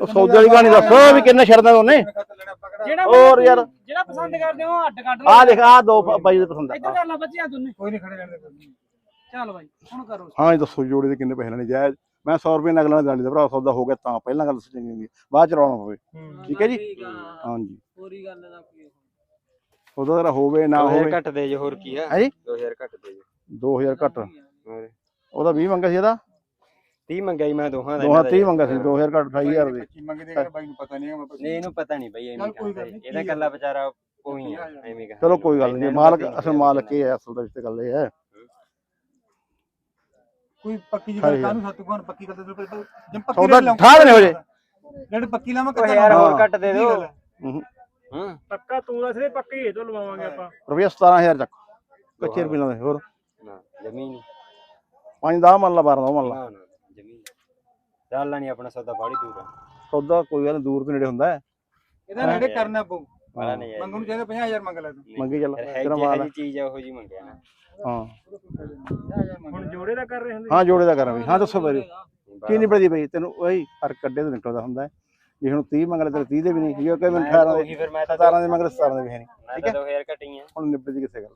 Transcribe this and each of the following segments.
ਉਹ ਸੌਦੇ ਵਾਲੀ ਕਹਾਣੀ ਦੱਸੋ ਵੀ ਕਿੰਨੇ ਛੱਡਦਾ ਉਹਨੇ। ਜਿਹੜਾ ਹੋਰ ਯਾਰ। ਜਿਹੜਾ ਪਸੰਦ ਕਰਦੇ ਹੋ ਅੱਡ ਕੱਢ ਲਓ। ਆਹ ਦੇਖ ਆਹ ਦੋ ਪ- ਬਾਈ ਦੇ ਪਸੰਦ ਆ। ਇੱਧਰ ਕਰ ਲਾ ਬੱਚਿਆਂ ਦੋਨੇ। ਕੋਈ ਨਹੀਂ ਖੜੇ ਰਹਿੰਦੇ ਚੱਲ ਬਾਈ ਹੁਣ ਕਰੋ। ਹਾਂ ਇਹ ਦੱਸੋ ਜੋੜੇ ਦੇ ਕਿੰਨੇ ਪੈਸੇ ਲੈਣੇ। ਜਾਇਜ਼। ਮੈਂ 100 ਰੁਪਏ ਨਗਲਾਂ ਦੀ ਦਾ ਭਰਾ ਸੌਦਾ ਹੋ ਗਿਆ ਤਾਂ ਪਹਿਲਾਂ ਗੱਲ ਚੰਗੀ ਹੁੰਦੀ ਹੈ ਬਾਅਦ ਚ ਰੌਣਾ ਪਵੇ। ਠੀਕ ਹੈ ਜੀ? ਹਾਂਜੀ। ਪੂਰੀ ਗੱਲ ਦਾ ਕੀ ਉਹਦਾ ਜਰਾ ਹੋਵੇ ਨਾ ਹੋਵੇ। ਘੱਟ ਦੇ ਜੋ ਹੋਰ ਕੀ ਆ? ਹੈ ਜੀ? 2000 ਘੱਟ ਦੇ ਜੋ। 2000 ਘੱਟ। ਹੋਰ। ਉਹਦਾ 20 ਮੰਗਾ ਸੀ ਇਹਦਾ? 30 ਮੰਗਾਈ ਮੈਂ ਦੋਹਾਂ ਦਾ ਦੋਹਾਂ ਇਹਨਾਂ ਦਾ 30 ਮੰਗਾ ਸੀ 2000 ਘੱਟ 28000 ਦੇ। ਕੀ ਮੰਗਦੇ ਆ ਬਾਈ ਨੂੰ ਪਤਾ ਨਹੀਂ ਹੈਗਾ ਨਹੀਂ ਇਹਨੂੰ ਪਤਾ ਨਹੀਂ ਬਈ ਐਵੇਂ ਚੱਲ ਕੋਈ ਗੱਲ ਕਹਿੰਦਾ ਨੀ, ਇਹਦਾ? ਕੱਲਾ ਵਿਚਾਰਾ ਉਹੀ ਆ ਐਵੇਂ ਕਹਾਂ ਚਲੋ ਕੋਈ ਗੱਲ ਨਹੀਂ ਮਾਲਕ ਅਸਲ ਮਾਲਕ ਇਹ ਹੈ ਅਸਲ ਦਾ ਵਿੱਚ ਗੱਲ ਇਹ ਹੈ। ਕੋਈ ਪੱਕੀ ਜੀ ਗੱਲ। ਕਾਹਨੂੰ ਸੱਤੂ ਕੋਣ ਪੱਕੀ ਗੱਲ ਤੇ ਜਮ ਪੱਕੀ ਲਾਊਂ। ਠਾਹ ਦੇਣੇ ਹੋ ਜੇ। ਜਿਹੜੇ ਪੱਕੀ ਲਾਵਾਂ ਯਾਰ। ਹੋਰ ਘੱਟ ਦੇ ਦਿਓ। ਹੂੰ? ਪੱਕਾ ਤੂੰ ਦੱਸ ਦੇ ਪੱਕੀ ਇਹ ਤੋਂ ਲਵਾਵਾਂਗੇ ਆਪਾਂ। ਰੁਪਈਆ 17000 ਚੱਕ। ਕੱਚੇ ਰੁਪਏ ਲਾਉਂਦੇ ਹੋਰ। ਨਾ ਜ਼ਮੀਨ। 5 10 ਮੰਨ ਲਾ 12 ਦਾ ਮੰਨ ਲਾ। ਨਾ ਨਾ। ਜ਼ਮੀਨ ਚੱਲ ਨਹੀਂ ਆਪਣਾ ਸੌਦਾ ਬਾੜੀ ਦੂਰ ਆ। ਸੌਦਾ ਕੋਈ ਗੱਲ ਨੀ, ਦੂਰ ਤੋਂ ਨੇੜੇ ਹੁੰਦਾ ਹੈ। ਇਹਦਾ ਨੇੜੇ ਕਰਨਾ ਪਊ। ਨਹੀਂ ਮੰਗੂ ਨੂੰ ਚਾਹੀਦਾ 50000 ਮੰਗ ਲੈ ਤੂੰ। ਮੰਗੀ ਚੱਲ ਤੇਰਾ ਮਾਲ ਹੈ। ਜੀ ਚੀਜ਼ ਆ ਉਹ ਜੀ ਮੰਗਿਆ ਨਾ। ਹਾਂ। 50000 ਮੰਗ ਹੁਣ ਜੋੜੇ ਦਾ ਕਰ ਰਹੇ ਹੁੰਦੇ। ਹਾਂ ਜੋੜੇ ਦਾ ਕਰਾਂ ਵੀ ਹਾਂ। ਦੱਸੋ ਬਈ ਕੀ ਨਹੀਂ ਪੜਦੀ ਬਈ? ਤੈਨੂੰ ਉਹੀ ਫ਼ਰਕ ਕੱਢੇ ਤੋਂ ਨਿਕਲਦਾ ਹੁੰਦਾ ਹੈ। ਜੇ ਹੁਣ 30 ਮੰਗ ਲੈ ਤੇਰੇ 30 ਦੇ ਵੀ ਨਹੀਂ। ਜੇ ਕੋਈ ਮੈਨੂੰ 18 ਦੇ ਫਿਰ ਮੈਂ ਤਾਂ 17 ਦੇ ਮੰਗ ਲੈ 17 ਦੇ ਵੀ ਹੈ ਨਹੀਂ। ਮੈਂ ਤਾਂ 2000 ਘਟੀਆਂ। ਹੁਣ ਨਿਬੜ ਕਿਸੇ ਗੱਲ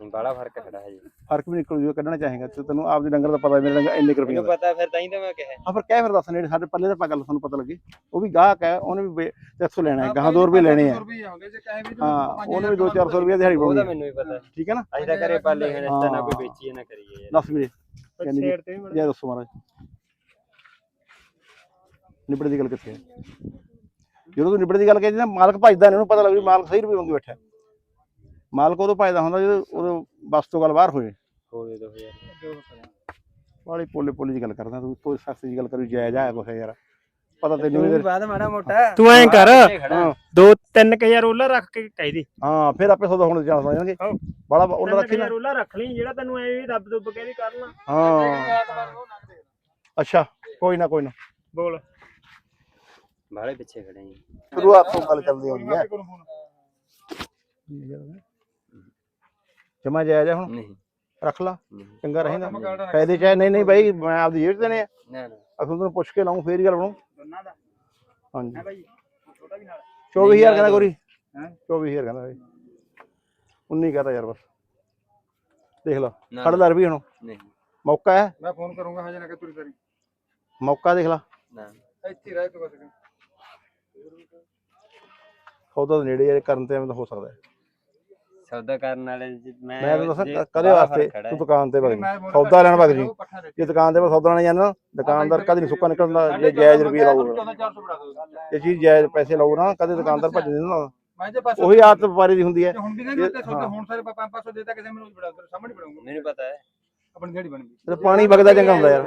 ਬੜਾ ਫ਼ਰਕ ਖੜਾ ਹੈ ਜੀ ਫ਼ਰਕ ਵੀ ਨਿਕਲ ਜੂਗਾ ਕੱਢਣਾ ਚਾਹੇਗਾ ਤੇ ਤੈਨੂੰ ਆਪਦੇ ਡੰਗਰ ਦਾ ਪਤਾ ਮੇਰੇ ਡੰਗਰ ਇੰਨੇ ਕੁ ਰੁਪਏ ਮੈਨੂੰ ਦਾ। ਪਤਾ ਫਿਰ ਤਾਂ ਹੀ ਤਾਂ ਮੈਂ ਕਿਹਾ। ਹਾਂ ਫਿਰ ਕਹਿ ਫਿਰ ਦੱਸ ਨੇੜੇ ਸਾਡੇ ਪੱਲੇ ਦਾ ਪਾ ਗੱਲ ਤੁਹਾਨੂੰ ਪਤਾ ਲੱਗੇ। ਉਹ ਵੀ ਗਾਹਕ ਹੈ ਉਹਨੇ ਵੀ ਬੇ- ਤੇ ਇੱਥੋਂ ਲੈਣਾ ਹੈ ਗਾਹਾਂ 2 ਰੁਪਏ ਲੈਣੇ ਆ। ਰੁਪਏ ਆਉਂਦੇ ਜੇ ਕਹੇ ਵੀ ਹਾਂ ਉਹਨੇ ਵੀ 2-400 ਰੁਪਏ ਦਿਹਾੜੀ ਉਹਦਾ ਪਾਉਣੀ ਮੈਨੂੰ ਵੀ ਪਤਾ। ਠੀਕ ਹੈ ਨਾ? ਅਸੀਂ ਤਾਂ ਘਰੇ ਪਾਲੇ ਹਨ ਇਸ ਤਾਂ ਨਾ ਹਾਂ। ਕੋਈ ਵੇਚੀਏ ਨਾ ਕਰੀਏ। ਯਾਰ ਦੱਸ ਵੀਰੇ ਯਾਨੀ ਕਿ- ਛੇੜ ਤੇ ਵੀ ਜੈ ਦੱਸੋ ਮਹਾਰਾਜ। ਨਿਬੜ ਦੀ ਗੱਲ ਕਿੱਥੇ ਹੈ? ਜਦੋਂ ਤੂੰ ਨਿਬੜ ਦੀ ਗੱਲ ਕਹਿੰਦੀ ਨਾ ਮਾਲਕ ਭਜਦਾ ਨਹੀਂ ਉਹਨੂੰ ਪਤਾ ਲੱਗ ਵੀ ਮਾਲਕ ਸਹੀ ਰੁਪਏ ਮੰਗੀ ਬੈਠਾ ਹੈ। ਮਾਲਕ ਉਦੋਂ ਭਜਦਾ ਹੁੰਦਾ ਜਦੋਂ ਉਦੋਂ ਬਸ ਤੋਂ ਗੱਲ ਬਾਹਰ ਹੋਏ। ਹੋਵੇ 2000 ਵਾਲੀ ਪੋਲੇ ਪੋਲੇ ਦੀ ਗੱਲ ਕਰਦਾ ਤੂੰ ਕੋਈ ਸਖਤ ਦੀ ਗੱਲ ਕਰੀ ਜਾਇਜ਼ ਆ ਕੁਛ ਯਾਰ। ਪਤਾ ਤੈਨੂੰ ਵੀ ਬਾਅਦ ਮਾੜਾ ਮੋਟਾ। ਤੂੰ ਐਂ ਕਰ। ਹਾਂ। ਦੋ ਤਿੰਨ ਕੁ ਹਜ਼ਾਰ ਰੋਲਾ ਰੱਖ ਕੇ ਕਹਿ ਦੇ। ਹਾਂ ਫਿਰ ਆਪੇ ਸੌਦਾ ਹੁਣ ਜਾਣ ਜਾਣਗੇ। ਬੜਾ ਉਹਨਾਂ ਰੱਖੀ ਨਾ ਰੋਲਾ ਰੱਖ ਲਈ ਜਿਹੜਾ ਤੈਨੂੰ ਐ ਵੀ ਦੱਬ ਦੁੱਬ ਕੇ ਵੀ ਕਰਨਾ ਹਾਂ। ਅੱਛਾ ਕੋਈ ਨਾ ਕੋਈ ਨਾ। ਬੋਲ। ਬਾਹਲੇ ਪਿੱਛੇ ਖੜੇ ਆਂ ਸ਼ੁਰੂਆਤ ਤੋਂ ਗੱਲ ਚੱਲਦੀ ਹੁੰਦੀ ਹੈ। ਜਮਾ ਜਾਇਜ਼ ਹੈ ਹੁਣ। ਨਹੀਂ। ਰੱਖ ਲਾ। ਨਹੀਂ। ਚੰਗਾ ਰਹੇਗਾ। ਫਾਇਦੇ ਚਾਹੇ ਨਹੀਂ ਨਹੀਂ ਬਾਈ ਮੈਂ ਆਪਦੀ ਜੇਬ ਦੇਣੇ ਆ। ਨਾ ਨਾ। ਅਖੂ ਤੈਨੂੰ ਪੁੱਛ ਕੇ ਲਾਉਂ ਫੇਰ ਹੀ ਗੱਲ ਬਣੂ। ਦੋਨਾਂ ਦਾ। ਹਾਂਜੀ। ਬਾਈ? ਛੋਟਾ ਵੀ ਨਾਲ। 24000 ਕਹਿੰਦਾ ਗੋਰੀ। ਹੈਂ? 24000 ਕਹਿੰਦਾ ਬਾਈ। 19 ਕਹਤਾ ਯਾਰ ਬਸ। ਦੇਖ ਲਾ ਨਾ। ਲੈ ਰਵੀ ਹੁਣ। ਨਹੀਂ। ਮੌਕਾ ਹੈ। ਮੈਂ ਫੋਨ ਕਰੂੰਗਾ ਹਜੇ ਨਾ ਕਿ ਤੁਰੀ ਤੇਰੀ ਮੌਕਾ ਦੇਖ ਲਾ। ਨਾ। ਇੱਥੇ ਹੀ ਰਹਿ ਤੂੰ ਬਸ। ਸੌਦਾ ਤਾਂ ਨੇੜੇ ਯਾਰ ਕਰਨ ਤੇ ਐਵੇਂ ਤਾਂ ਹੋ ਸਕਦਾ ਹੈ। ਸੌਦਾ ਕਰਨ ਵਾਲੇ ਚ ਮੈਂ ਮੈਂ ਤਾਂ ਜੇ ਦੱਸਾਂ ਕਦੇ ਵਾਸਤੇ ਤੂੰ। ਦੁਕਾਨ ਤੇ ਵਗ ਜੀ। ਸੌਦਾ ਲੈਣ ਵਗ ਜੀ। ਜੇ ਦੁਕਾਨ ਤੇ ਮੈਂ ਸੌਦਾ ਲੈਣ ਜਾਂਦਾ ਦੁਕਾਨਦਾਰ ਕਦੇ ਨਹੀਂ ਸੁੱਕਾ ਨਿਕਲਦਾ ਜੇ ਜਾਇਜ਼ ਰੁਪਏ ਲਾਊਗਾ। 14400 ਬੜਾ ਦੋ ਇਹ ਚੀਜ਼ ਜਾਇਜ਼ ਪੈਸੇ ਲਾਊ ਨਾ ਕਦੇ ਦੁਕਾਨਦਾਰ ਭੱਜ ਨਹੀਂ ਦਿੰਦਾ ਮੈਂ ਜੇ ਪਾਸ ਉਹੀ ਆਦਤ ਵਪਾਰੀ ਦੀ ਹੁੰਦੀ ਹੈ। ਹੁਣ ਵੀ ਕਹਿੰਦੇ ਤੇ ਸੌਦਾ ਹੁਣ ਸਾਰੇ 500 ਦੇਤਾ ਕਿਸੇ ਮੈਨੂੰ ਬੜਾ ਸਾਹਮਣੇ ਬੜਾਉਂਗਾ ਮੈਨੂੰ ਪਤਾ ਹੈ। ਆਪਣੀ ਦਿਹਾੜੀ ਬਣ ਗਈ। ਤੇ ਪਾਣੀ ਵਗਦਾ ਚੰਗਾ ਹੁੰਦਾ ਯਾਰ।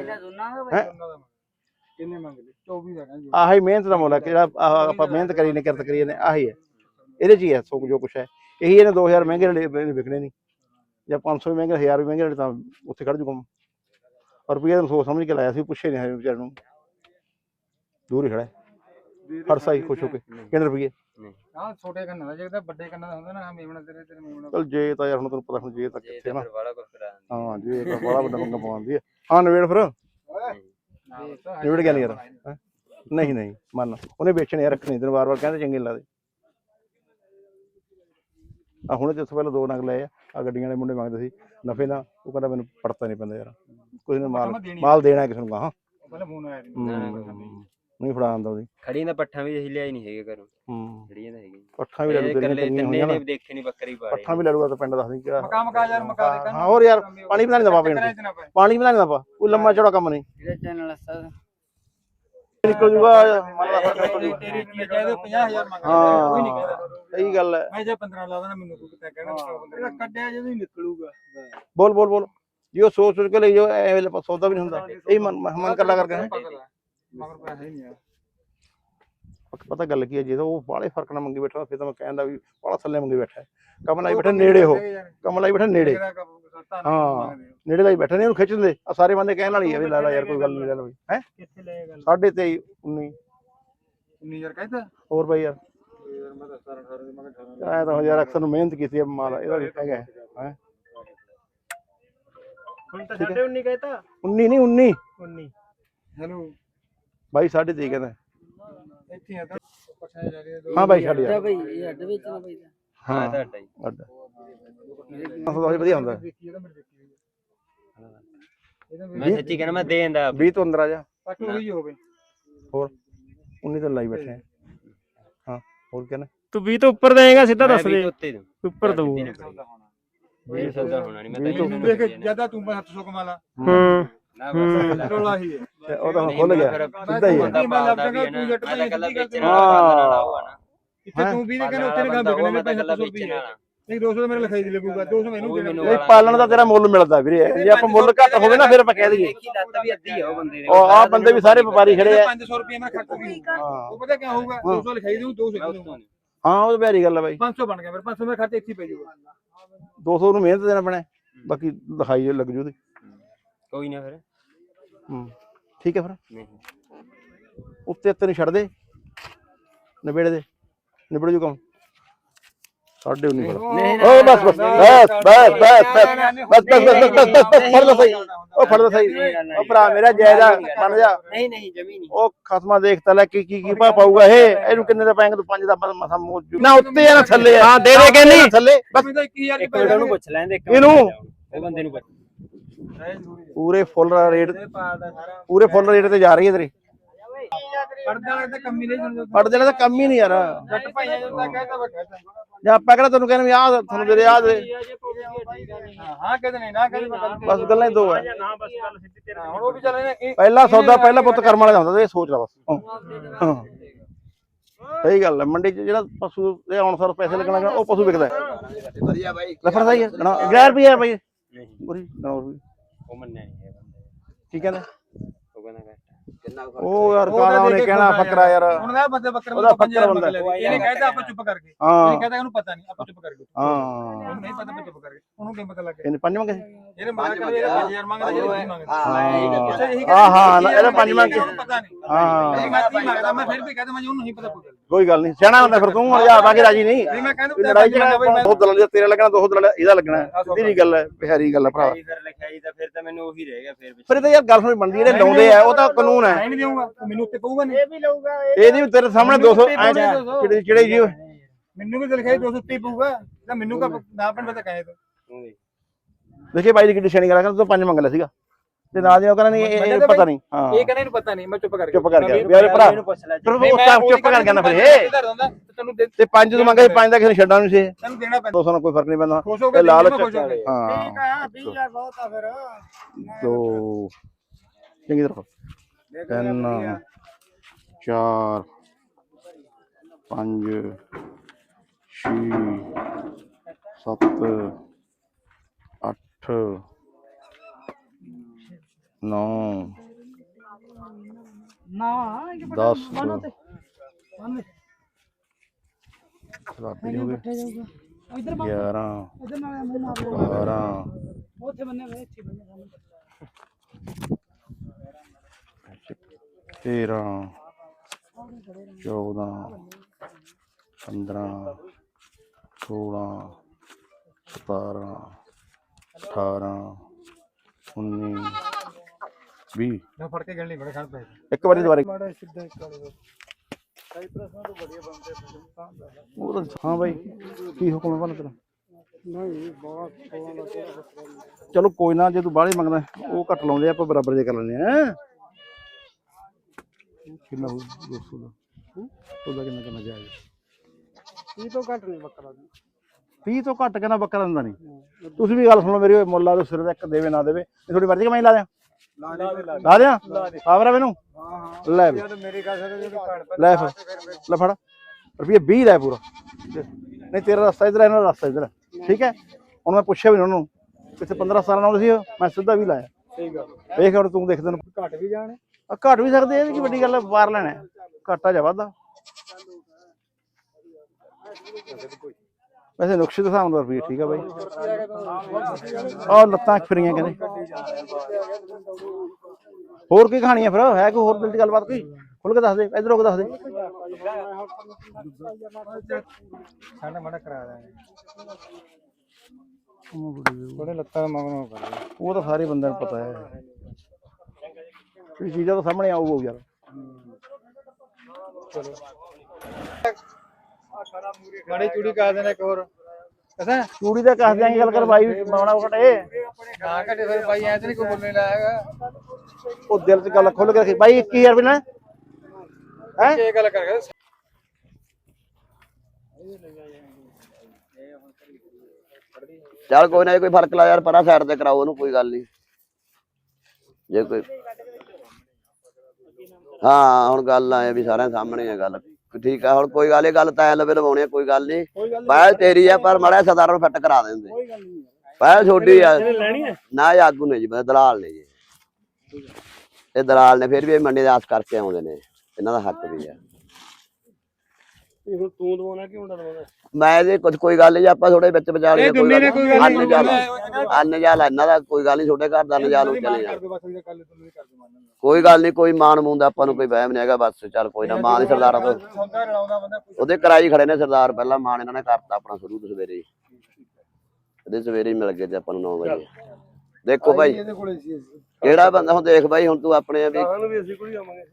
ਹੈਂ? ਕਿੰਨੇ ਮੰਗਦੇ? 24 ਦਾ ਕਹਿੰਦੇ। ਆਹੀ ਮਿਹਨਤ ਦਾ ਮੁੱਲ ਹੈ ਕਿ ਜਿਹੜਾ ਆਹ ਆਪਾਂ ਮਿਹਨਤ ਕਰੀ ਨੇ ਕਿਰਤ ਕਰੀ ਨੇ ਆਹੀ ਹੈ। ਇਹਦੇ ਚ ਹੀ ਹੈ ਸੋ ਜੋ ਕੁਛ ਹੈ। ਇਹੀ ਇਹਨੇ 2000 ਮਹਿੰਗੇ ਰੇਟ ਇਹਨੇ ਵਿਕਣੇ ਨਹੀਂ। ਜਾਂ 500 ਵੀ ਮਹਿੰਗੇ 1000 ਵੀ ਮਹਿੰਗੇ ਰੇਟ ਤਾਂ ਉੱਥੇ ਖੜ ਜੂ ਕੰਮ ਰੁਪਈਆ ਨੂੰ ਸੋਚ ਸਮਝ ਕੇ ਲਾਇਆ ਸੀ ਪੁੱਛੇ ਨਹੀਂ ਹੈ ਵਿਚਾਰ ਨੂੰ। ਦੂਰ ਹੀ ਖੜਾ ਹੈ। ਹਰ ਸਾਈ ਖੁਸ਼ ਹੋ ਕੇ। ਕਿੰਨੇ ਰੁਪਈਏ? ਨਹੀਂ। ਹਾਂ ਛੋਟੇ ਕੰਨਾਂ ਦਾ ਜੇ ਤਾਂ ਵੱਡੇ ਕੰਨਾਂ ਦਾ ਹੁੰਦਾ ਨਾ ਮੇਵਣਾ ਤੇਰੇ ਤੇਰੇ ਮੇਵਣਾ ਚਲ ਜੇ ਤਾਂ ਯਾਰ ਹੁਣ ਤੈਨੂੰ ਪਤਾ ਹੁਣ ਜੇ ਤਾਂ ਕਿੱਥੇ ਤਾਂ ਨਾ। ਹਾਂ ਜੇ ਤਾਂ ਬੜਾ ਵੱਡਾ ਪੰਗਾ ਪਵਾਉਂਦੀ ਹੈ। ਹਾਂ ਨਵੇੜ ਫਿਰ। ਨਿਬੜ ਗਿਆ ਯਾਰ। ਹੈਂ? ਨਹੀਂ ਨਹੀਂ ਮੰਨ ਉਹਨੇ ਵੇਚਣੇ ਆ ਰੱਖਣੇ। ਤੈਨੂੰ ਵਾਰ-ਵਾਰ ਕਹਿੰਦੇ ਚੰਗੇ ਲੱਗਦੇ। ਆ ਹੁਣੇ ਤੋਂ ਪਹਿਲਾਂ ਦੋ ਨਗ ਲਏ ਆ ਆ ਗੱਡੀਆਂ ਵਾਲੇ ਮੁੰਡੇ ਮੰਗਦੇ ਸੀ ਨਫੇ ਨਾਲ ਉਹ ਕਹਿੰਦਾ ਮੈਨੂੰ ਪੜਤਾ ਨਹੀਂ ਪੈਂਦਾ ਯਾਰ ਕੋਈ ਨਾ ਮਾਲ ਮਾਲ ਦੇਣਾ ਕਿਸੇ ਨੂੰ ਗਾਹਾਂ ਪਹਿਲਾਂ ਫੋਨ ਆਇਆ। ਨਹੀਂ ਫੜਾ ਆਂਦਾ ਉਹਦੀ ਖੜੀਆਂ ਦਾ ਪੱਠਾ ਵੀ ਅਸੀਂ ਲਿਆਈ ਨਹੀਂ ਹੈਗੇ ਘਰੋਂ ਹੂੰ ਖੜੀਆਂ ਤਾਂ ਹੈਗੀਆਂ ਪੱਠਾਂ ਵੀ ਲੈ ਲੂ ਇਹ ਤੇਰੀਆਂ ਇਕੱਲੇ ਚੰਗੀਆਂ ਤਿੰਨੇ ਹੋਈਆਂ ਨਾ ਨੇ ਦੇਖੇ ਨਹੀਂ ਬੱਕਰੀ ਪਾਲੇ ਪੱਠਾਂ ਵੀ ਲੈ ਲੂਗਾ ਤਾਂ ਪਿੰਡ ਦੱਸ ਦੇ ਕਿਹੜਾ ਮਕਾ ਮਕਾ ਯਾਰ ਮਕਾ ਦੇ ਹਾਂ ਹੋਰ ਯਾਰ ਪਾਣੀ ਵੀ ਤਾਂ ਨਹੀਂ ਦਵਾ ਪੀਣ ਕਰਾਇ ਨਾ ਪਏ ਪਾਣੀ ਵੀ ਤਾਂ ਨਹੀਂ ਦਵਾ ਕੋਈ ਲੰਮਾ ਚੌੜਾ ਕੰਮ ਨਹੀਂ ਇਹਦਾ ਚੈਨਲ ਅਸਾ ਨਿਕਲ ਜੂਗਾ ਮਨ ਦਾ ਫ਼ਰਕ ਨਿਕਲ ਜੂਗਾ ਤੇਰੀ ਕੀ ਚਾਹੀਦੇ 50000 ਮੰਗਦਾ ਕੋਈ ਨਹੀਂ ਕਹਿੰਦਾ ਸਹੀ ਗੱਲ ਹੈ। ਮੈਂ ਜੇ 15 ਲਾ ਦੇਣਾ ਮੈਨੂੰ ਕੋਈ ਕਿਤੇ ਕਹਿਣਾ ਇਹਦਾ ਕੱਢਿਆ ਜਦੋਂ ਹੀ ਨਿਕਲੂਗਾ। ਬੋਲ ਬੋਲ ਬੋਲ। ਜੀ ਉਹ ਸੋਚ ਸੋਚ ਕੇ ਲਈ ਜੋ ਐ ਵੇਲੇ ਸੌਦਾ ਵੀ ਨਹੀਂ ਹੁੰਦਾ। ਇਹ ਮਨ ਮਨ ਕਰ ਲਾ ਕਰਕੇ ਹੈਂ। ਮਗਰ ਪੈਸੇ ਹੀ ਨਹੀਂ ਆ। ਪਤਾ ਗੱਲ ਕੀ ਹੈ ਜੇ ਉਹ ਬਾਹਲੇ ਫ਼ਰਕ ਨਾਲ ਮੰਗੀ ਬੈਠਾ ਫਿਰ ਤਾਂ ਮੈਂ ਕਹਿੰਦਾ ਵੀ ਬਾਹਲਾ ਥੱਲੇ ਮੰਗੀ ਬੈਠਾ ਹੈ। ਕੰਮ ਲਾਈ ਬੈਠਾ ਨੇੜੇ ਹੋ। ਕੰਮ ਲਾਈ ਬੈਠਾ ਨੇੜੇ। ਹਾਂ। ਨੇੜੇ ਲਾਈ ਬੈਠਾ ਨੇ ਉਹਨੂੰ ਖਿੱਚ ਦਿੰਦੇ ਆ ਸਾਰੇ ਬੰਦੇ ਕਹਿਣ ਵਾਲੀ ਆ ਵੀ ਲੈ ਲੈ ਯਾਰ ਕੋਈ ਗੱਲ ਨਹੀਂ ਲੈ ਲੈ ਬਈ। ਹੈ? ਕਿੱਥੇ ਲੈ ਗੱਲ? ਸਾਢੇ ਤੇ 19 19000 ਕਹਿੰਦਾ ਹੋਰ ਬਈ ਯਾਰ। ਮੈਂ ਤਾਂ 17 18 ਦੇ ਮੈਂ 18 ਐ ਤਾਂ ਯਾਰ ਅਕਸਰ ਨੂੰ ਮਿਹਨਤ ਕੀਤੀ ਹੈ ਮਾਲ ਇਹਦਾ ਵੀ ਹੈਗਾ ਹੈ। ਹੁਣ ਤਾਂ ਸਾਡੇ 19 ਕਹਿਤਾ। 19 ਨਹੀਂ 19 19 ਹੈਲੋ। ਬਾਈ ਸਾਢੇ ਤੇਈ ਕਹਿੰਦਾ। ਇੱਥੇ ਆ ਤਾਂ। ਜਾ ਰਹੇ ਹਾਂ ਬਾਈ ਛੱਡ ਯਾਰ ਬਈ ਇਹ ਅੱਡ ਬਈ ਹਾਂ ਹਾਂ ਤੁਹਾਡਾ ਹੀ। ਅੱਡ। ਵਧੀਆ ਹੁੰਦਾ। ਹੋਈ ਮੈਂ ਸੱਚੀ ਕਹਿੰਦਾ ਮੈਂ ਦੇ ਦਿੰਦਾ 20 ਤੋਂ ਅੰਦਰ ਆ ਜਾ ਪੱਟ ਉਹੀ ਹੋਵੇ। ਹੋਰ 19 ਤੋਂ ਲਾਈ ਬੈਠੇ ਹੋਰ ਕਹਿੰਦਾ? ਤੂੰ 20 ਤੋਂ ਉੱਪਰ ਦੇਏਗਾ ਸਿੱਧਾ ਦੱਸ ਵੀ ਦੇ। ਉੱਪਰ ਦਊ। ਇਹ ਸੌਦਾ ਹੋਣਾ ਨਹੀਂ ਮੈਂ ਤਾਂ ਦੇਖ। ਜ਼ਿਆਦਾ ਤੂੰ 700 ਕਮਾ ਲਾ ਹੂੰ। ਨਾ ਬਸ। ਰੋਲਾ ਹੀ ਹੈ। ਉਹ ਤਾਂ ਹੁਣ ਖੁੱਲ ਗਿਆ ਸਿੱਧਾ ਹੀ ਹੈ। ਮੈਂ ਲੱਭਦਾ ਤੂੰ ਜੱਟ ਤਾਂ ਭਾਈ ਗੱਲਾਂ ਵੇਚਣ ਨਾ। ਇੱਥੇ ਤੂੰ 20 ਦੇ ਕਹਿੰਦਾ ਉੱਥੇ ਨੇ ਕੰਮ ਵਿਕਣੇ ਨੇ ਮੈਂ ਤਾਂ ਗੱਲਾਂ 700 ਵੇਚਣ ਰੁਪਏ। ਨਹੀਂ 200 ਤਾਂ ਮੇਰੇ ਲਿਖਾਈ ਦੀ ਲੱਗੂਗਾ 200 ਮੈਨੂੰ ਦੇਣਾ ਨਹੀਂ ਪਾਲਣ ਦਾ ਤੇਰਾ ਮੁੱਲ ਮਿਲਦਾ ਵੀਰੇ ਜੇ ਆਪਾਂ ਮੁੱਲ ਘੱਟ ਹੋਵੇ ਨਾ ਫਿਰ ਆਪਾਂ ਕਹਿ ਦਈਏ। ਦੇਖੀ ਲੱਤ ਵੀ ਅੱਧੀ ਆ ਉਹ ਬੰਦੇ ਦੀ। ਉਹ ਆ ਬੰਦੇ ਵੀ ਸਾਰੇ ਵਪਾਰੀ ਖੜੇ ਆ। 500 ਰੁਪਏ ਮੈਂ ਖਰਚ ਗਈ ਹਾਂ ਉਹ ਪਤਾ ਕੀ ਹੋਊਗਾ? 200 ਲਿਖਾਈ ਦੂੰ 200 ਮੈਂ ਦੂੰ ਉੱਤੋਂ ਨੀ। ਹਾਂ ਉਹ ਤਾਂ ਪਿਆਰੀ ਗੱਲ ਹੈ ਬਾਈ। 500 ਬਣ ਗਿਆ ਮੇਰੇ 500 ਮੇਰਾ ਖਰਚ ਇੱਥੇ ਪੈ ਜਾਊਗਾ। 200 ਨੂੰ ਮਿਹਨਤ ਦੇਣਾ ਪੈਣਾ ਬਾਕੀ ਲਿਖਾਈ ਲੱਗ ਜੂ ਕੋਈ ਨਾ ਫਿਰ। ਹੂੰ ਠੀਕ ਹੈ ਫਿਰ। ਨਹੀਂ। ਉੱਤੇ ਉੱਤੇ ਨੂੰ ਛੱਡ ਦੇ ਨਿਬੇੜ ਦੇ। ਨਿਬੜ ਜੂ ਕੰਮ 19 ਫੜ ਓ ਬਸ ਬਸ ਬਸ ਬਸ ਬਸ ਬਸ ਬਸ ਬਸ ਬਸ ਬਸ ਬਸ ਬਸ ਫੜ ਲੈ ਸਹੀ ਉਹ ਫੜ ਲੈ ਸਹੀ ਉਹ ਭਰਾ ਮੇਰਾ ਜਾਇਦਾ ਬਣ ਜਾ ਨਹੀਂ ਨਹੀਂ ਜਮੀ ਨਹੀਂ ਉਹ ਖਸਮਾ ਦੇਖਤਾ ਲੈ ਕੀ ਕੀ ਕੀ ਪਾ ਪਾਊਗਾ ਇਹ ਇਹਨੂੰ ਕਿੰਨੇ ਦਾ ਪਾਏਗਾ ਤੂੰ ਪੰਜ ਦਾ ਬਸ ਮਸਾ ਮੋਜ ਨਾ ਉੱਤੇ ਆ ਨਾ ਥੱਲੇ ਆ ਹਾਂ, ਦੇ ਦੇ ਕਿ ਨਹੀਂ? ਥੱਲੇ ਬਸ ਮੈਂ ਤਾਂ 1000 ਇੱਕ ਮਿੰਟ ਉਹਨੂੰ ਪੁੱਛ ਲੈਂਦੇ ਇੱਕ ਇਹਨੂੰ? ਉਹ ਬੰਦੇ ਨੂੰ ਪੁੱਛ ਪੂਰੇ ਫੁੱਲ ਰੇਟ ਪੂਰੇ ਫੁੱਲ ਰੇਟ ਤੇ ਜਾ ਰਹੀ ਹੈ ਤੇਰੀ ਪੜਦਾ ਵਾਲੇ ਤਾਂ ਕੰਮ ਹੀ ਨਹੀਂ ਤਾਂ ਕੰਮ ਹੀ ਯਾਰ। ਜੱਟ ਭਾਈਆਂ ਜਦੋਂ ਤੱਕ ਵਾ ਕਹਿਤਾ ਜਾਂ ਆਪਾਂ ਕਿਹੜਾ ਤੈਨੂੰ ਕਹਿੰਦੇ ਆਹ ਤੁਹਾਨੂੰ ਤੇਰੇ ਯਾਦ ਹਾਂ ਹਾਂ ਕਹਿੰਦੇ ਨਹੀਂ ਨਾ ਕਹਿੰਦੇ ਬਸ ਗੱਲਾਂ ਹੀ ਦੋ ਆ। ਨਾ ਹੁਣ ਉਹ ਵੀ ਚੱਲ ਇਹਨੇ ਇਹ ਪਹਿਲਾ ਸੌਦਾ ਪਹਿਲਾ ਪੁੱਤ ਕਰਮ ਵਾਲਾ ਦਾ ਹੁੰਦਾ ਤੇ ਇਹ ਸੋਚ ਲੈ ਬਸ। ਹਾਂ। ਹਾਂ। ਸਹੀ ਗੱਲ ਹੈ ਮੰਡੀ 'ਚ ਜਿਹੜਾ ਪਸ਼ੂ ਦੇ ਆਉਣ ਸਾਰ ਪੈਸੇ ਲੱਗਣਾ ਉਹ ਪਸ਼ੂ ਵਿਕਦਾ। ਹੈ ਵਧੀਆ ਬਾਈ। ਲਫੜ ਸਹੀ ਹੈ ਗਣਾ 11 ਰੁਪਏ ਹੈ ਬਾਈ। ਨਹੀਂ। ਰੁਪਏ ਉਹ ਮੰਨਿਆ ਨਹੀਂ ਇਹ ਬੰਦੇ। ਕੀ ਕਹਿੰਦਾ ਉਹ ਕਹਿੰਦਾ? ਉਹ ਯਾਰ ਕਾਲਾ ਉਹਨੇ ਕਹਿਣਾ ਫਕਰਾ ਯਾਰ। ਹੁਣ ਦਾ ਬੰਦੇ ਬੱਕਰ ਉਹਦਾ ਫੱਕਰ ਬੰਦਾ। ਇਹਨੇ ਕਹਿਤਾ ਆਪਾਂ ਚੁੱਪ ਕਰਕੇ। ਹਾਂ। ਇਹਨੇ ਕਹਿਤਾ ਇਹਨੂੰ ਪਤਾ ਨਹੀਂ ਆਪਾਂ ਚੁੱਪ ਕਰਕੇ। ਹਾਂ। ਨਹੀਂ ਪਤਾ ਚੁੱਪ ਕਰਕੇ। ਉਹਨੂੰ ਕੀ ਪਤਾ ਲੱਗਿਆ ਇਹਨੇ ਪੰਜ ਮੰਗੇ ਇਹਨੇ ਮਾਰ ਕੇ ਇਹਦਾ 5000 ਮੰਗਦਾ ਇਹ 20 ਮੰਗਦਾ। ਹਾਂ ਹਾਂ। ਹਾਂ ਇਹਨੇ ਪੰਜ ਮੰਗੇ ਉਹਨੂੰ ਪਤਾ ਨਹੀਂ। ਹਾਂ ਮੈਂ 30 ਮੰਗਦਾ ਮੈਂ ਫਿਰ ਵੀ ਕਹਿੰਦਾ ਮੈਂ ਉਹਨੂੰ ਨਹੀਂ ਪਤਾ ਕੋਈ ਗੱਲ ਕੋਈ ਗੱਲ ਨਹੀਂ ਸਿਆਣਾ ਹੁੰਦਾ ਫਿਰ ਤੂੰ ਹੁਣ ਜਾ ਬਾਕੀ ਰਾਜੀ ਨਹੀਂ। ਮੈਂ ਕਹਿੰਦਾ ਲੜਾਈ ਝਗੜਾ ਦੋ ਦਲਾਂ ਦਾ ਤੇਰਾ ਲੱਗਣਾ ਦੋ ਦਲਾਂ ਦਾ ਇਹਦਾ ਲੱਗਣਾ ਸਿੱਧੀ ਜੀ ਗੱਲ ਹੈ ਬਿਹਾਰੀ ਗੱਲ ਹੈ ਭਰਾ। ਜੀ ਫਿਰ ਲਿਖਾਈ ਤਾਂ ਫਿਰ ਤਾਂ ਮੈਨੂੰ ਉਹੀ ਰਹਿ ਗਿਆ ਫਿਰ ਫਿਰ ਇਹ ਤਾਂ ਯਾਰ ਗੱਲ ਸੁਣ ਬਣਦੀ ਜਿਹੜੇ ਲਾਉਂਦੇ ਆ ਉਹ ਤਾਂ ਕਾਨੂੰਨ ਹੈ। ਮੈਂ ਨਹੀਂ ਦੇਊਂਗਾ ਮੈਨੂੰ ਉੱਤੇ ਪਊਗਾ ਨਹੀਂ। ਇਹ ਵੀ ਲਊਗਾ ਇਹਦੀ ਵੀ ਤੇਰੇ ਸਾਹਮਣੇ 200 ਐ ਜਿਹੜੇ ਜਿਹੜੇ ਜੀ ਮੈਨੂੰ ਵੀ ਤਾਂ ਲਿਖਿਆ 200 ਉੱਤੇ ਪਊਗਾ। ਤਾਂ ਮੈਨੂੰ ਕਾ ਨਾ ਪਣ ਪਤਾ ਕਹੇ ਤੂੰ ਦੇਖੇ ਬਾਈ ਦੀ ਕਿੱਡੀ ਸ਼ੈਣੀ ਗੱਲ ਕਹਿੰਦਾ ਤੂੰ ਪੰਜ ਮੰਗ ਲਿਆ ਸੀਗਾ। ਤੇ ਨਾਲ ਦੀ ਉਹ ਕਹਿੰਦਾ ਨਹੀਂ ਇਹ- ਪਤਾ ਨਹੀਂ ਹਾਂ। ਇਹ ਕਹਿੰਦਾ ਇਹਨੂੰ ਪਤਾ ਨਹੀਂ ਮੈਂ ਚੁੱਪ ਕਰਕੇ ਚੁੱਪ ਕਰ ਗਿਆ ਯਾਰ ਭਰਾ ਫਿਰ ਉਹ ਚੁੱਪ ਕਰ ਗਿਆ ਨਾ ਫਿਰ ਇਹ। ਤੈਨੂੰ ਦੇ- ਤੇ ਪੰਜ ਤੋਂ ਮੰਗੇ ਪੰਜ ਦਾ ਕਿਸੇ ਨੂੰ ਛੱਡਣਾ ਨਹੀਂ ਸੀ। ਤੈਨੂੰ ਦੇਣਾ ਪੈਂਦਾ। 200 ਨਾਲ ਕੋਈ ਫ਼ਰਕ ਨਹੀਂ ਪੈਂਦਾ। ਇਹ ਲਾਲਚ ਹੋ ਕੇ ਹਾਂ ਹਾਂ 20000 ਬਹੁਤ ਆ ਫਿਰ। ਦੋ। ਚੰਗੀ ਤਰ੍ਹਾਂ ਤਿੰਨ ਚਾਰ ਪੰਜ ਛੇ ਸੱਤ ਅੱਠ ਨੌ ਨਾ 10 ਖਰਾਬੀ ਹੋ ਗਈ। ਇਧਰ 11 ਇਧਰ ਨਾਲ ਮੈਂ ਨਾਲ 12 ਉੱਥੇ ਬੰਨੇ ਵੇ ਇੱਥੇ ਬੰਨੇ 13 14 15 16 17 18 19 20 ਨਾ ਫੜ ਕੇ ਗਣ ਲਈ ਬੜੇ ਖਾਣ ਪਏ। ਇੱਕ ਵਾਰੀ ਦੁਬਾਰੇ। ਮਾੜਾ ਸਿੱਧਾ ਇੱਕ ਵਾਲੇ ਸਾਈਪਰਸ ਤੋਂ ਬੜੀਆ ਬੰਦੇ ਉਹ ਤਾਂ ਹਾਂ ਬਾਈ ਕੀ ਹੁਕਮ ਹੈ ਭਲਾ ਤੇਰਾ? ਨਹੀਂ ਬਹੁਤ ਸੋਹਣਾ ਚਲੋ ਕੋਈ ਨਾ ਜੇ ਤੂੰ ਬਾਹਲੇ ਮੰਗਦਾ ਉਹ ਘੱਟ ਲਾਉਂਦੇ ਆਪਾਂ ਬਰਾਬਰ ਜੇ ਕਰ ਲੈਂਦੇ ਆ ਕਿੰਨਾ ਹੋ 200 ਦਾ? ਉਹਦਾ ਕਿੰਨਾ ਕਿੰਨਾ ਜਾਏਗਾ ਇਹ ਤੋਂ ਘੱਟ ਨਹੀਂ ਬੱਕਰਾ। 30 ਤੋਂ ਘੱਟ ਕਹਿੰਦਾ ਬੱਕਰਾ ਦਿੰਦਾ ਨਹੀਂ। ਤੁਸੀਂ ਵੀ ਗੱਲ ਸੁਣੋ ਮੇਰੀ ਓਏ ਮੁੱਲ ਲਾ ਦਿਓ ਸਿਰ ਦਾ ਇੱਕ ਦੇਵੇ ਨਾ ਦੇਵੇ। ਇਹ ਥੋੜੀ ਮਰਜ਼ੀ ਕਮਾਈ ਲਾ ਦਿਆਂ? ਲਾ ਦੇ ਲਾ ਲਾ ਦਿਆਂ? ਆਵਰਾ ਮੈਨੂੰ? ਹਾਂ ਹਾਂ। ਲੈ ਵੀ, ਲੈ ਫਿਰ। ਲੈ ਫੜ। ਰੁਪਏ 20 ਲੈ ਪੂਰਾ। ਨਹੀਂ ਤੇਰਾ ਰਸਤਾ ਇਧਰ ਹੈ ਦਾ ਰਸਤਾ ਇਧਰ ਠੀਕ ਹੈ? ਹੁਣ ਮੈਂ ਪੁੱਛਿਆ ਵੀ ਨੀ ਉਹਨੂੰ ਕਿਤੇ 15 ਸਾਲਾਂ ਨਾਲ ਸੀ ਮੈਂ ਸਿੱਧਾ ਵੀ ਲਾਇਆ। ਸਹੀ ਗੱਲ। ਵੇਖ ਹੁਣ ਤੂੰ ਦੇਖ ਤੈਨੂੰ ਘਟ ਵੀ ਜਾਣ। ਆ ਘਟ ਵੀ ਸਕਦੇ ਆ ਇਹ ਕੀ ਵੱਡੀ ਗੱਲ ਹੈ ਵਪਾਰ ਲੈਣਾ। ਘਾਟਾ ਜਾਂ ਵਾਧਾ ਵੈਸੇ ਨੁਕਸ਼ੇ ਦੇ ਹਿਸਾਬ ਨਾਲ ਰੁਪਏ ਠੀਕ ਆ ਬਾਈ। ਆ ਲੱਤਾਂ ਫਿਰੀਆਂ ਕਹਿੰਦੇ। ਹੋਰ ਕੀ ਕਹਾਣੀ ਹੈ ਫਿਰ? ਹੈ ਕੋਈ ਹੋਰ ਦਿਲ ਦੀ ਗੱਲਬਾਤ ਕੋਈ? ਖੁੱਲ ਕੇ ਦੱਸ ਦੇ ਇਧਰੋਂ ਕੇ ਦੱਸ ਦੇ। ਸਾਡਾ ਮਾੜਾ ਕਰਾ ਦਾਂਗੇ। ਥੋੜੇ ਲੱਤਾਂ ਮੰਗਣੋਂ ਕਰ ਉਹ ਤਾਂ ਸਾਰੇ ਬੰਦਿਆਂ ਨੂੰ ਪਤਾ ਹੈ। ਇਹ ਚੀਜ਼ਾਂ ਤਾਂ ਸਾਹਮਣੇ ਆਊਗਾ ਯਾਰ। ਮਾੜੀ ਚੂੜੀ ਕਰ ਦੇਣਾ ਇੱਕ ਹੋਰ। ਕਸਾ ਚੂੜੀ ਦਾ ਕੱਸ ਦਿਆਂਗੇ ਗੱਲ ਕਰ ਬਾਈ ਮਾਉਣਾ ਘਟੇ ਨਾ ਘਟੇ ਫਿਰ ਬਾਈ ਐ ਤੇ ਨਹੀਂ ਕੋਈ ਬੋਲਣੇ ਲਾਇਆਗਾ ਉਹ ਦਿਲ 'ਚ ਗੱਲ ਖੁੱਲ ਕੇ ਰੱਖੀ। ਬਾਈ 21000 ਰੁਪਏ ਨਾ। ਹੈ? ਇਹ ਗੱਲ ਕਰ ਗਿਆ ਚੱਲ ਕੋਈ ਨਾ ਕੋਈ ਫ਼ਰਕ ਲਾ ਯਾਰ ਪਰਾਂ ਸਾਈਡ ਤੇ ਕਰਾਓ ਉਹਨੂੰ ਕੋਈ ਗੱਲ ਨਹੀਂ ਜੇ ਕੋਈ ਹਾਂ ਹੁਣ ਗੱਲ ਆਏ ਵੀ ਸਾਰਿਆਂ ਸਾਹਮਣੇ ਹੈ ਗੱਲ। ਠੀਕ ਆ ਹੁਣ ਕੋਈ ਗੱਲ ਇਹ ਗੱਲ ਤਾਂ ਲਵੇ ਲਵਾਉਣੀ ਆ ਕੋਈ ਗੱਲ ਨਹੀਂ ਪਹਿਲ ਤੇਰੀ ਆ ਪਰ ਮੜਾ ਸਰਦਾਰ ਨੂੰ ਫਿੱਟ ਕਰਾ ਦਿੰਦੇ ਪਹਿਲ ਛੋਡੀ ਆ। ਲੈਣੀ ਹੈ ਨਾ ਇਹ ਆਗੂ ਨੇ ਜੀ ਬਸ ਦਲਾਲ ਨੇ ਜੀ। ਇਹ ਦਲਾਲ ਨੇ ਫਿਰ ਵੀ ਇਹ ਮੰਡੀ ਦੇ ਆਸ ਕਰਕੇ ਆਉਂਦੇ ਨੇ। ਇਹਨਾਂ ਦਾ ਹੱਕ ਵੀ ਆ। ਇਹ ਹੁਣ ਤੂੰ ਦਵਾਉਣਾ ਕਿ ਮੁੰਡਾ ਦਵਾਉਣਾ? ਮੈਂ ਇਹ ਕੁਝ ਕੋਈ ਗੱਲ ਨਹੀਂ ਆਪਾਂ ਥੋੜੇ ਵਿੱਚ ਵਿਚਾਲੇ ਇਹ ਦੁੰਨੇ ਨੇ ਕੋਈ ਗੱਲ ਨਹੀਂ। ਅੰਨ ਜਾਲ ਅੰਨ ਜਾਲ ਇਹਨਾਂ ਦਾ ਕੋਈ ਗੱਲ ਨਹੀਂ ਛੋਟੇ ਘਰ ਦਾ ਅੰਨ ਜਾਲ ਚਲੇ ਜਾ ਮੰਨ ਕੋਈ ਗੱਲ ਨਹੀਂ ਕੋਈ ਮਾਣ ਮੂੰਦਾ ਆਪਾਂ ਨੂੰ ਕੋਈ ਵਹਿਮ ਨਹੀਂ ਹੈਗਾ ਬਸ ਚੱਲ ਕੋਈ ਨਾ ਮਾਂ ਦੇ ਸਰਦਾਰਾਂ ਤੋਂ। ਉਹਦੇ ਕਰਾਈ ਖੜੇ ਨੇ ਸਰਦਾਰ ਪਹਿਲਾਂ ਮਾਣ ਇਹਨਾਂ ਨੇ ਕਰਤਾ ਆਪਣਾ ਸ਼ੁਰੂ ਤੋਂ ਸਵੇਰੇ ਹੀ। ਉਹਦੇ ਸਵੇਰੇ ਹੀ ਮਿਲ ਗਏ ਤੇ ਆਪਾਂ ਨੂੰ 9 ਵਜੇ। ਦੇਖੋ ਭਾਈ ਇਹਦੇ ਕਿਹੜਾ ਬੰਦਾ ਹੁਣ ਦੇਖ ਭਾਈ ਹੁਣ ਤੂੰ ਆਪਣੇ ਵੀ ਸਾਨੂੰ ਵੀ ਅਸੀਂ ਕੋਈ ਆਵਾਂਗੇ।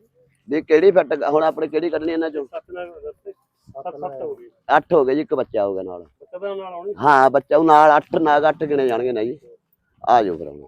ਵੀ ਕਿਹੜੀ ਫਿੱਟ ਹੁਣ ਆਪਣੇ ਕਿਹੜੀ ਕੱਢਣੀ ਇਹਨਾਂ ਚੋਂ? ਸੱਤ ਹੋ ਗਏ। 8 ਹੋ ਗਏ ਜੀ ਇੱਕ ਬੱਚਾ ਹੋਊਗਾ ਨਾਲ। ਕਦੋਂ ਨਾਲ ਆਉਣੀ ਹਾਂ। ਬੱਚਾ ਉਹ ਨਾਲ 8 ਨਾਗ 8 ਗਿਣੇ ਜਾਣਗੇ ਨਾ ਜੀ ਆ ਜਾਓ ਫਿਰ ਹੁਣ।